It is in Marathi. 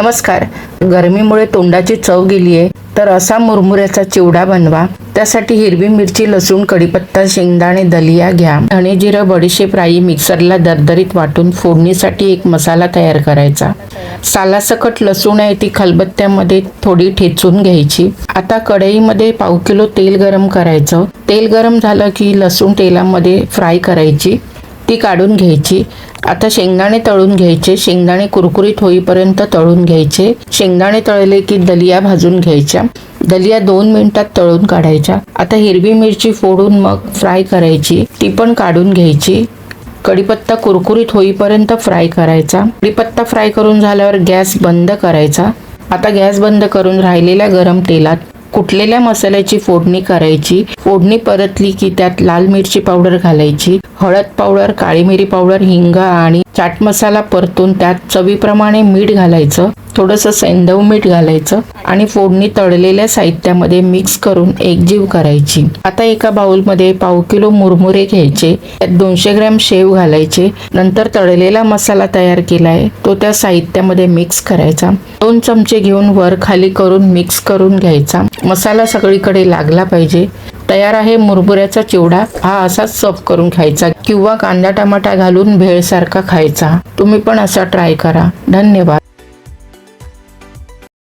नमस्कार. गरमीमुळे तोंडाची चव गेली आहे तर असा मुरमुऱ्याचा चिवडा बनवा. त्यासाठी हिरवी मिरची लसूण कढीपत्ता शेंगदाणे दलिया घ्या. धणे जिरं बडीशेप राई मिक्सरला दरदरीत वाटून फोडणीसाठी एक मसाला तयार करायचा. सालासकट लसूण आहे ती खलबत्त्यामध्ये थोडी ठेचून घ्यायची. आता कढईमध्ये पाव किलो तेल गरम करायचं. तेल गरम झालं की लसूण तेलामध्ये फ्राय करायची. ती काढून घ्यायची. आता शेंगदाणे तळून घ्यायचे. शेंगदाणे कुरकुरीत होईपर्यंत तळून घ्यायचे. शेंगदाणे तळले की दलिया भाजून घ्यायच्या. दलिया दोन मिनिटात तळून काढायच्या. आता हिरवी मिरची फोडून मग फ्राय करायची. ती पण काढून घ्यायची. कढीपत्ता कुरकुरीत होईपर्यंत फ्राय करायचा. कढीपत्ता फ्राय करून झाल्यावर गॅस बंद करायचा. आता गॅस बंद करून राहिलेल्या गरम तेलात कुटलेल्या मसाल्याची फोडणी करायची. फोडणी परतली की त्यात लाल मिरची पावडर घालायची. हळद पावडर काळी मिरी पावडर हिंग आणि चाट मसाला परतून त्यात चवीप्रमाणे मीठ घालायचं थोडंसं सैंधव मीठ घालायचं आणि फोडणी तळलेल्या साहित्यामध्ये मिक्स करून एकजीव करायची. आता एका बाउलमध्ये पाव किलो मुरमुरे घ्यायचे त्यात दोनशे ग्रॅम शेव घालायचे नंतर तळलेला मसाला तयार केलाय तो त्या साहित्यामध्ये मिक्स करायचा. दोन चमचे घेऊन वर खाली करून मिक्स करून घ्यायचा. मसाला सगळीकडे लागला पाहिजे. तयार आहे मुरमुऱ्याचा चिवडा. हा असाच सर्व करून खायचा. किंवा कांदा टमाटा घालून भेळसारखा खायचा. तुम्ही पण असा ट्राय करा. धन्यवाद.